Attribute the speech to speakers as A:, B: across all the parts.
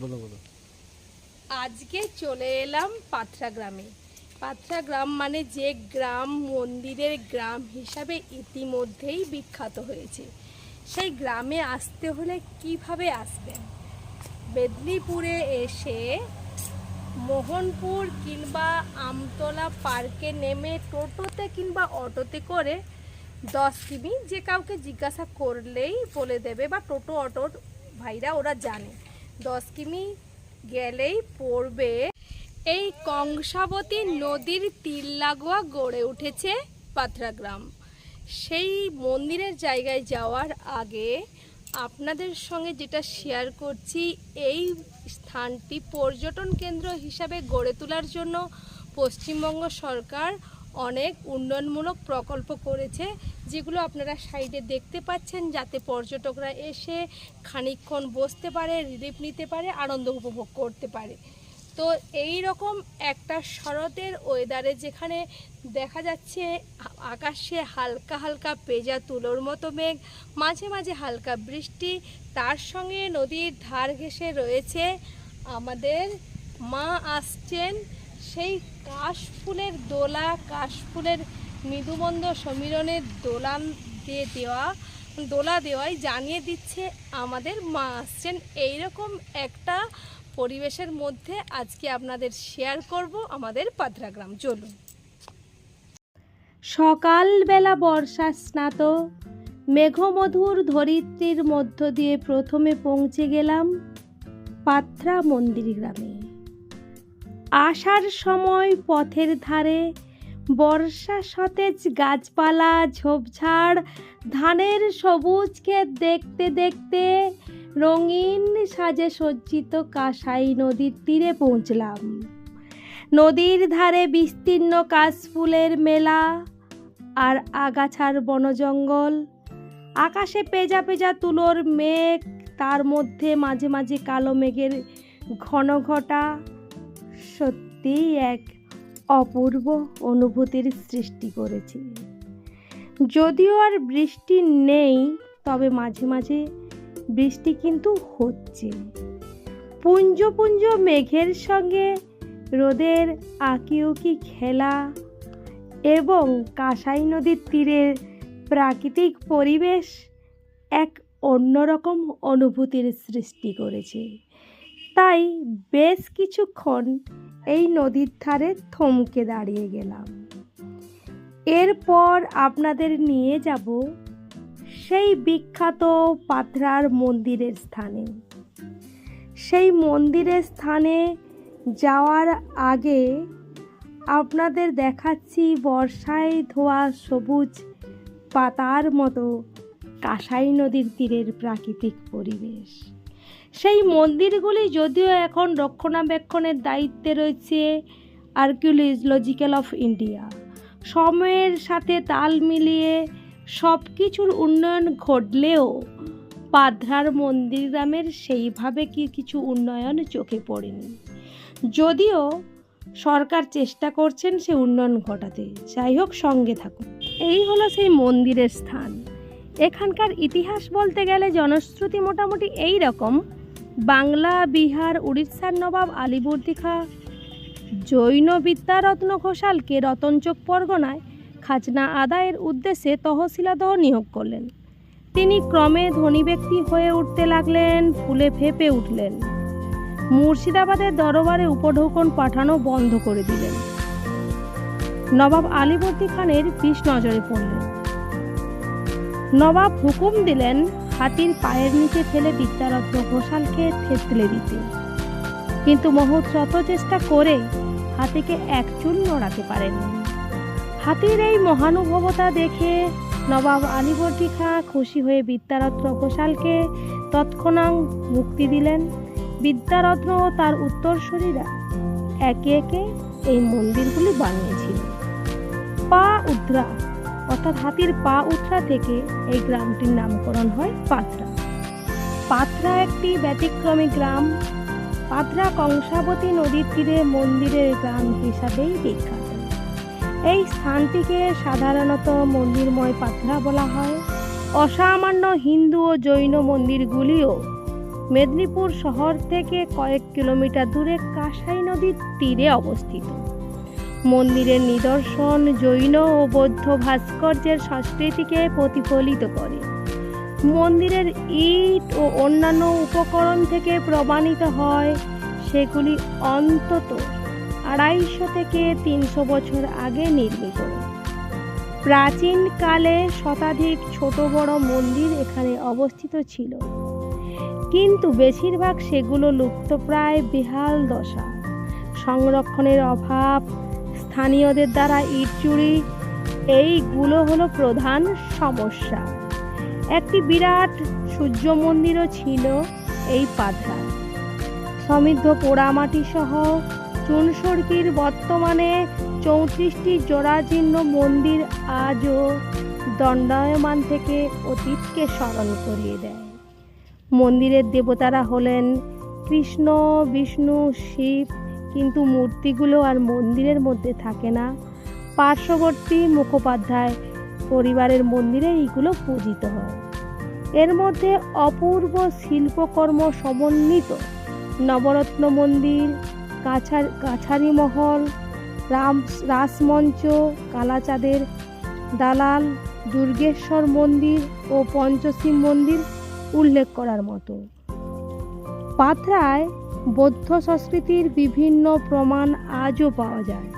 A: বলো বলো।
B: আজকে চলে এলাম পাথরা গ্রামে। পাথরা গ্রাম মানে যে গ্রাম মন্দিরের গ্রাম হিসাবে ইতিমধ্যেই বিখ্যাত হয়েছে। সেই গ্রামে আসতে হলে কীভাবে আসবেন? মেদিনীপুরে এসে মোহনপুর কিংবা আমতলা পার্কে নেমে টোটোতে কিংবা অটোতে করে দশ কিমি যে কাউকে জিজ্ঞাসা করলেই বলে দেবে বা টোটো অটোর ভাইরা ওরা জানে। দশ কিমি গেলেই পড়বে। এই কংসাবতী নদীর তীর লাগোয়া গড়ে উঠেছে পাথরা গ্রাম সেই মন্দিরের জায়গায় যাওয়ার আগে আপনাদের সঙ্গে যেটা শেয়ার করছি, এই স্থানটি পর্যটন কেন্দ্র হিসাবে গড়ে তোলার জন্য পশ্চিমবঙ্গ সরকার অনেক উন্নয়নমূলক প্রকল্প করেছে, যেগুলো আপনারা সাইডে দেখতে পাচ্ছেন যাতে পর্যটকরা এসে খানিকক্ষণ বসতে পারে, রিলিফ নিতে পারে, আনন্দ উপভোগ করতে পারে। তো এই রকম একটা শরতের ওয়েদারে যেখানে দেখা যাচ্ছে আকাশে হালকা হালকা পেজা তুলোর মতো মেঘ, মাঝে মাঝে হালকা বৃষ্টি, তার সঙ্গে নদীর ধার ঘেঁষে রয়েছে আমাদের মা আসছেন সেই কাশফুলের দোলা, কাশফুলের মৃদুমন্দ সমীরণের দোলান দিয়ে দেওয়া, দোলা দেওয়াই জানিয়ে দিচ্ছে আমাদের মা আসছেন। এইরকম একটা পরিবেশের মধ্যে আজকে আপনাদের শেয়ার করব আমাদের পাথরা গ্রাম চলুন। সকালবেলা বর্ষা স্নাত, মেঘমধুর ধরিত্রীর মধ্য দিয়ে প্রথমে পৌঁছে গেলাম পাথরা মন্দির গ্রামে। আসার সময় পথের ধারে, বর্ষা সতেজ গাছপালা, ঝোপঝাড়, ধানের সবুজ ক্ষেত দেখতে দেখতে রঙিন সাজে সজ্জিত কাঁসাই নদীর তীরে পৌঁছলাম। নদীর ধারে বিস্তীর্ণ কাশফুলের মেলা আর আগাছার বনজঙ্গল। আকাশে পেজা পেজা তুলোর মেঘ, তার মধ্যে মাঝে মাঝে কালো মেঘের ঘন ঘটা সত্যিই এক অপূর্ব অনুভূতির সৃষ্টি করেছে। যদিও আর বৃষ্টি নেই, তবে মাঝে মাঝে বৃষ্টি কিন্তু হচ্ছে। পুঞ্জ পুঞ্জ মেঘের সঙ্গে রোদের আঁকি উকি খেলা এবং কাঁসাই নদীর তীরের প্রাকৃতিক পরিবেশ এক অন্যরকম অনুভূতির সৃষ্টি করেছে। তাই বেশ কিছুক্ষণ এই নদীর ধারে থমকে দাঁড়িয়ে গেলাম। এরপর আপনাদের নিয়ে যাব সেই বিখ্যাত পাথরার মন্দিরের স্থানে। সেই মন্দিরের স্থানে যাওয়ার আগে আপনাদের দেখাচ্ছি বর্ষায় ধোয়া সবুজ পাতার মতো কাঁসাই নদীর তীরের প্রাকৃতিক পরিবেশ। সেই মন্দিরগুলি যদিও এখন রক্ষণাবেক্ষণের দায়িত্বে রয়েছে আর্কিওলজিক্যাল অফ ইন্ডিয়া। সময়ের সাথে তাল মিলিয়ে সব কিছুর উন্নয়ন ঘটলেও পাধরার মন্দির গ্রামের সেইভাবে কি কিছু উন্নয়ন চোখে পড়েনি। যদিও সরকার চেষ্টা করছেন সে উন্নয়ন ঘটাতে। যাই হোক, সঙ্গে থাকুন। এই হলো সেই মন্দিরের স্থান। এখানকার ইতিহাস বলতে গেলে জনশ্রুতি মোটামুটি এই রকম। বাংলা, বিহার, উড়িষ্যার নবাব আলিবর্দি খাঁ জৈন বিদ্যারত্ন ঘোষালকে রতনচোক পরগনায় খাজনা আদায়ের উদ্দেশ্যে তহসিলাদহ নিয়োগ করলেন। তিনি ক্রমে ধনী ব্যক্তি হয়ে উঠতে লাগলেন, ফুলে ফেপে উঠলেন। মুর্শিদাবাদের দরবারে উপঢৌকন পাঠানো বন্ধ করে দিলেন। নবাব আলীবর্দী খানের বিষ নজরে পড়লেন নবাব হুকুম দিলেন হাতির পায়ের নিচে ফেলে বিদ্যারত্ন ঘোষালকে থেতলে দিতে। কিন্তু মহৎ শত চেষ্টা করে, হাতিকে এক চুল নড়াতে পারেননি হাতির এই মহানুভবতা দেখে নবাব আলীবর্দী খাঁ খুশি হয়ে বিদ্যারত্ন ঘোষালকে তৎক্ষণাৎ মুক্তি দিলেন। বিদ্যারত্ন ও তার উত্তরসূরিরা একে একে এই মন্দিরগুলি বানিয়েছিল। পা উদ্রা অর্থাৎ হাতির পা উত্রা থেকে এই গ্রামটির নামকরণ হয় পাত্রা। পাত্রা একটি ব্যতিক্রমী গ্রাম। পাত্রা কংসাবতী নদীর তীরে মন্দিরের গ্রাম হিসাবেই বিখ্যাত। এই স্থানটিকে সাধারণত মন্দিরময় পাত্রা বলা হয়। অসামান্য হিন্দু ও জৈন মন্দিরগুলিও মেদিনীপুর শহর থেকে কয়েক কিলোমিটার দূরে কাঁসাই নদীর তীরে অবস্থিত। মন্দিরের নিদর্শন, জৈন ও বৌদ্ধ ভাস্কর্যের সংস্কৃতিকে প্রতিফলিত করে। মন্দিরের ইট ও অন্যান্য উপকরণ থেকে প্রমাণিত হয়, সেগুলি অন্তত আড়াইশো থেকে তিনশো বছর আগে নির্মিত। প্রাচীনকালে শতাধিক ছোট বড় মন্দির এখানে অবস্থিত ছিল। কিন্তু বেশিরভাগ সেগুলো লুপ্তপ্রায় বেহাল দশা। সংরক্ষণের অভাব স্থানীয়দের দ্বারা ইট চুরি, এইগুলো হলো প্রধান সমস্যা। একটি বিরাট সূর্য মন্দিরও ছিল এই পাথরা সমৃদ্ধ পোড়ামাটি সহ চুনসর্গির বর্তমানে চৌত্রিশটি জোড়াজীর্ণ মন্দির আজও দণ্ডায়মান থেকে অতীতকে স্মরণ করিয়ে দেয়। মন্দিরের দেবতারা হলেন কৃষ্ণ, বিষ্ণু, শিব কিন্তু মূর্তিগুলো আর মন্দিরের মধ্যে থাকে না। পার্শ্ববর্তী মুখোপাধ্যায় পরিবারের মন্দিরে এইগুলো পূজিত হয়। এর মধ্যে অপূর্ব শিল্পকর্ম সমন্বিত। নবরত্ন মন্দির, কাছার, কাছারি মহল, রাম, রাসমঞ্চ, কালাচাঁদের দালাল, দুর্গেশ্বর মন্দির ও পঞ্চশীব মন্দির উল্লেখ করার মতো। পাথরায় বৌদ্ধ সংস্কৃতির বিভিন্ন প্রমাণ আজও পাওয়া যায়।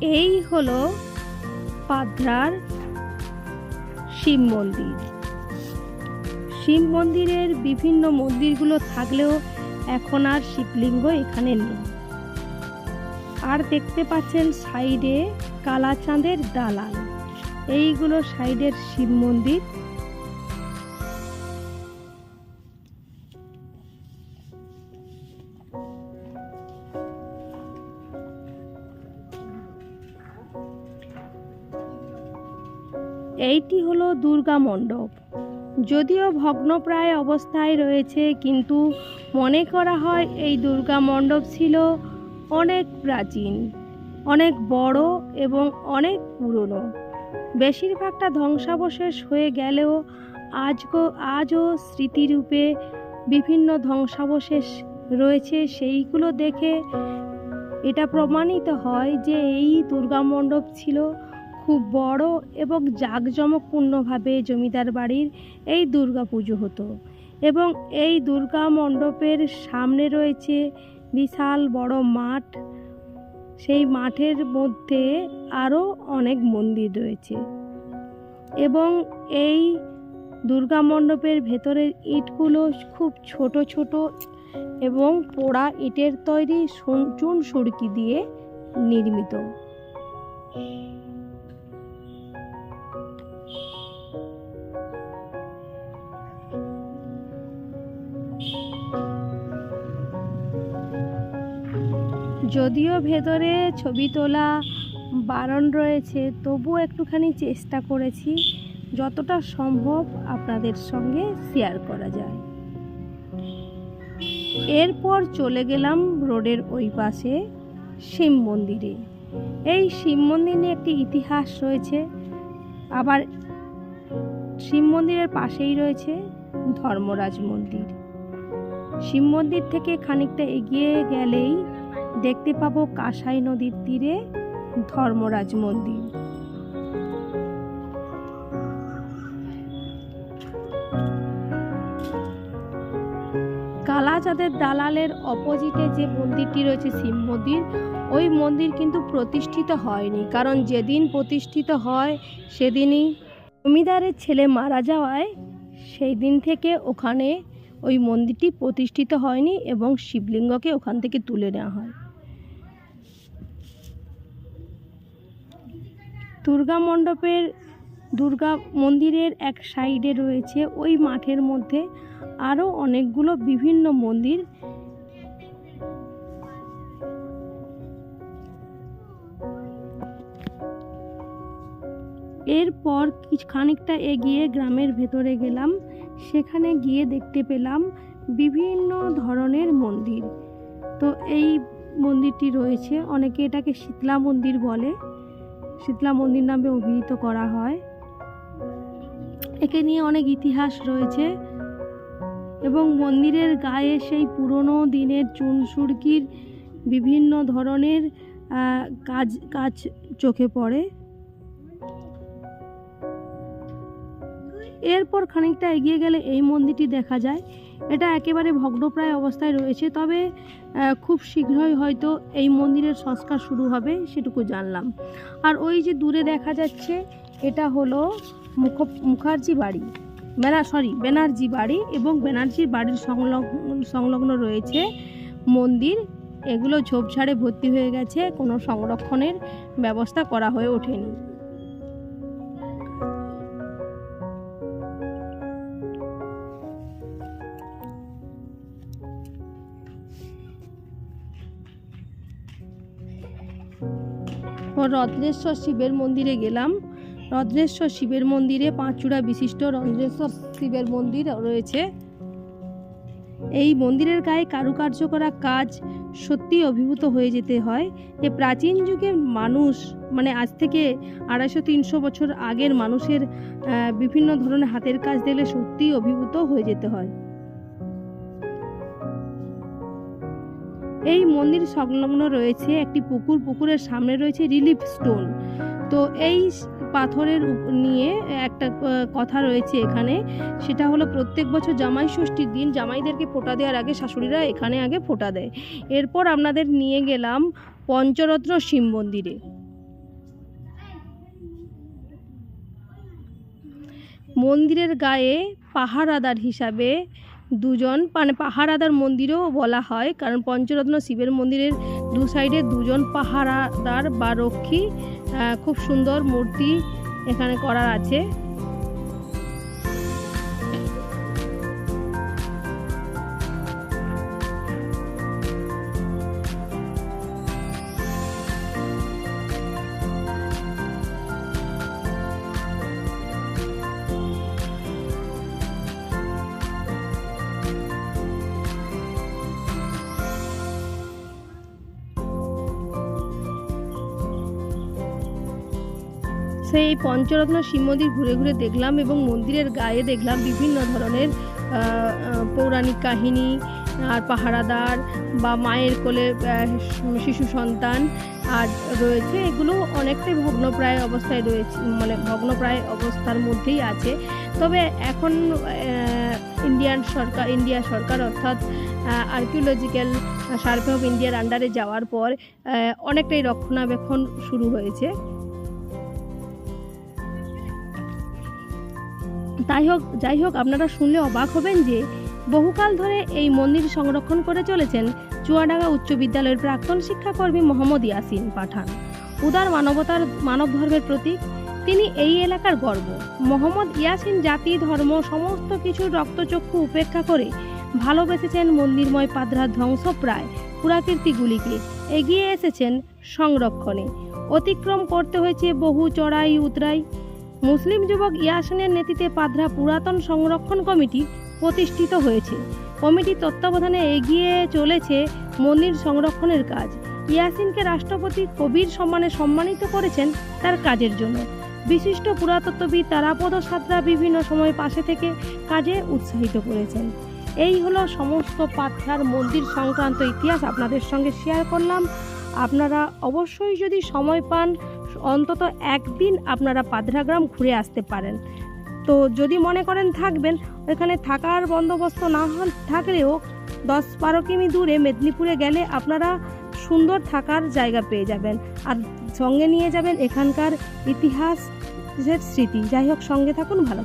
B: এই হল পাদ্রার শিব মন্দির। শিব মন্দিরের বিভিন্ন মন্দিরগুলো থাকলেও এখন আর শিবলিঙ্গ এখানে নেই। আর দেখতে পাচ্ছেন সাইডে কালাচাঁদের দালাল এইগুলো সাইডের শিব মন্দির। এইটি হলো দুর্গা মণ্ডপ। যদিও ভগ্নপ্রায় অবস্থায় রয়েছে, কিন্তু মনে করা হয় এই দুর্গা মণ্ডপ ছিল অনেক প্রাচীন, অনেক বড় এবং অনেক পুরনো। বেশিরভাগটা ধ্বংসাবশেষ হয়ে গেলেও আজও আজও স্মৃতিরূপে বিভিন্ন ধ্বংসাবশেষ রয়েছে, সেইগুলো দেখে এটা প্রমাণিত হয় যে এই দুর্গা মণ্ডপ ছিল খুব বড় এবং জাঁকজমকপূর্ণভাবে জমিদার বাড়ির এই দুর্গা পুজো হতো। এবং এই দুর্গা মণ্ডপের সামনে রয়েছে বিশাল বড় মাঠ। সেই মাঠের মধ্যে আরও অনেক মন্দির রয়েছে। এবং এই দুর্গা মণ্ডপের ভেতরের ইটগুলো খুব ছোট ছোট এবং পোড়া ইটের তৈরি চুন সুরকি দিয়ে নির্মিত। যদিও ভেতরে ছবি তোলা বারণ রয়েছে, তবুও একটুখানি চেষ্টা করেছি যতটা সম্ভব আপনাদের সঙ্গে শেয়ার করা যায়। এরপর চলে গেলাম রোডের ওই পাশে শিব মন্দিরে। এই শিব মন্দির একটি ইতিহাস রয়েছে, আবার শিব মন্দিরের পাশেই রয়েছে ধর্মরাজ মন্দির। শিব মন্দির থেকে খানিকটা এগিয়ে গেলেই দেখতে পাবো কাঁসাই নদীর তীরে ধর্মরাজ মন্দির। কালাচাঁদের দালালের অপোজিটে যে মন্দিরটি রয়েছে, শিব মন্দির, ওই মন্দির কিন্তু প্রতিষ্ঠিত হয়নি। কারণ যেদিন প্রতিষ্ঠিত হয়, সেদিনই জমিদারের ছেলে মারা যাওয়ায় সেই দিন থেকে ওখানে ওই মন্দিরটি প্রতিষ্ঠিত হয়নি এবং শিবলিঙ্গকে ওখান থেকে তুলে নেওয়া হয়। দুর্গা মণ্ডপের, দুর্গা মন্দিরের এক সাইডে রয়েছে ওই মাঠের মধ্যে আরও অনেকগুলো বিভিন্ন মন্দির। এরপর খানিকটা এগিয়ে গ্রামের ভেতরে গেলাম, সেখানে গিয়ে দেখতে পেলাম বিভিন্ন ধরনের মন্দির। তো এই মন্দিরটি রয়েছে, অনেকে এটাকে শীতলা মন্দির বলে। শীতলা মন্দির নামে অভিহিত করা হয়। একে নিয়ে অনেক ইতিহাস রয়েছে এবং মন্দিরের গায়ে সেই পুরনো দিনের চুনসুরকির বিভিন্ন ধরনের কাজ কাজ চোখে পড়ে। এরপর খানিকটা এগিয়ে গেলে এই মন্দিরটি দেখা যায়। এটা একেবারে ভগ্নপ্রায় অবস্থায় রয়েছে। তবে খুব শীঘ্রই হয়তো এই মন্দিরের সংস্কার শুরু হবে সেটুকু জানলাম। আর ওই যে দূরে দেখা যাচ্ছে, এটা হলো মুখ, মুখার্জি বাড়ি। বেনা সরি ব্যানার্জি বাড়ি এবং ব্যানার্জির বাড়ির সংলগ্ন সংলগ্ন রয়েছে মন্দির। এগুলো ঝোপঝাড়ে ভর্তি হয়ে গেছে, কোনো সংরক্ষণের ব্যবস্থা করা হয়ে ওঠেনি। ও রদ্রেশ্বর শিবের মন্দিরে গেলাম। রদ্রেশ্বর শিবের মন্দিরে পাঁচচূড়া বিশিষ্ট রদ্রেশ্বর শিবের মন্দির রয়েছে। এই মন্দিরের গায়ে কারুকার্য করা কাজ সত্যি অভিভূত হয়ে যেতে হয়। যে প্রাচীন যুগের মানুষ মানে আজ থেকে আড়াইশো তিনশো বছর আগের মানুষের বিভিন্ন ধরনের হাতের কাজ দেখলে সত্যিই অভিভূত হয়ে যেতে হয়। এই মন্দির সংলগ্ন রয়েছে একটি পুকুর, পুকুরের সামনে রয়েছে রিলিফ স্টোন তো এই পাথরের নিয়ে একটা কথা রয়েছে এখানে। সেটা হলো প্রত্যেক বছর জামাই ষষ্ঠীর দিন জামাইদেরকে ফোঁটা দেওয়ার আগে শাশুড়িরা এখানে আগে ফোঁটা দেয়। এরপর আপনাদের নিয়ে গেলাম পঞ্চরত্ন শিব মন্দিরে। মন্দিরের গায়ে পাহারাদার হিসাবে দুজন মানে পাহারাদার মন্দিরও বলা হয়, কারণ পঞ্চরত্ন শিবের মন্দিরের দু সাইডে দুজন পাহারাদার বা রক্ষী খুব সুন্দর মূর্তি এখানে করা আছে। সেই পঞ্চরত্ন শিব মন্দির ঘুরে ঘুরে দেখলাম এবং মন্দিরের গায়ে দেখলাম বিভিন্ন ধরনের পৌরাণিক কাহিনী, আর পাহারাদার বা মায়ের কোলে শিশু সন্তান, আর রয়েছে এগুলো অনেকটাই ভগ্নপ্রায় অবস্থায় রয়েছে মানে ভগ্নপ্রায় অবস্থার মধ্যেই আছে। তবে এখন ইন্ডিয়ান সরকার, ইন্ডিয়া সরকার অর্থাৎ আর্কিওলজিক্যাল সার্ভে অফ ইন্ডিয়ার আন্ডারে যাওয়ার পর অনেকটাই রক্ষণাবেক্ষণ শুরু হয়েছে। তাই হোক, যাই হোক, আপনারা শুনলে অবাক হবেন যে বহুকাল ধরে এই মন্দির সংরক্ষণ করে চলেছেন চুয়াডাঙ্গা উচ্চ বিদ্যালয়ের প্রাক্তন শিক্ষাকর্মী মোহাম্মদ ইয়াসিন পাঠান। উদার মানবতার মানব ধর্মের প্রতীক, তিনি এই এলাকার গর্ব। মোহাম্মদ ইয়াসিন জাতি, ধর্ম, সমস্ত কিছু রক্তচক্ষু উপেক্ষা করে ভালোবেসেছেন মন্দিরময় পাদ্রার ধ্বংসপ্রায় পুরাকীর্তিগুলিকে এগিয়ে এসেছেন সংরক্ষণে। অতিক্রম করতে হয়েছে বহু চড়াই উতরাই মুসলিম যুবক ইয়াসিনের নেতৃত্বে পাদ্রা পুরাতন সংরক্ষণ কমিটি প্রতিষ্ঠিত হয়েছে। কমিটির তত্ত্বাবধানে এগিয়ে চলেছে মন্দির সংরক্ষণের কাজ। ইয়াসিনকে রাষ্ট্রপতি কবির সম্মানে সম্মানিত করেছেন তার কাজের জন্য। বিশিষ্ট পুরাতত্ত্ববিদ তারাপদ সাতরা বিভিন্ন সময় পাশে থেকে কাজে উৎসাহিত করেছেন। এই হলো সমস্ত পাথরার মন্দির সংক্রান্ত ইতিহাস আপনাদের সঙ্গে শেয়ার করলাম। আপনারা অবশ্যই যদি সময় পান অন্তত একদিন আপনারা পাদরাগ্রাম ঘুরে আসতে পারেন। তো যদি মনে করেন থাকবেন এখানে থাকার বন্দোবস্ত না থাকলেও দশ বারো কিমি দূরে মেদিনীপুরে গেলে আপনারা সুন্দর থাকার জায়গা পেয়ে যাবেন। আর সঙ্গে নিয়ে যাবেন এখানকার ইতিহাসের স্মৃতি। যাই হোক, সঙ্গে থাকুন, ভালো।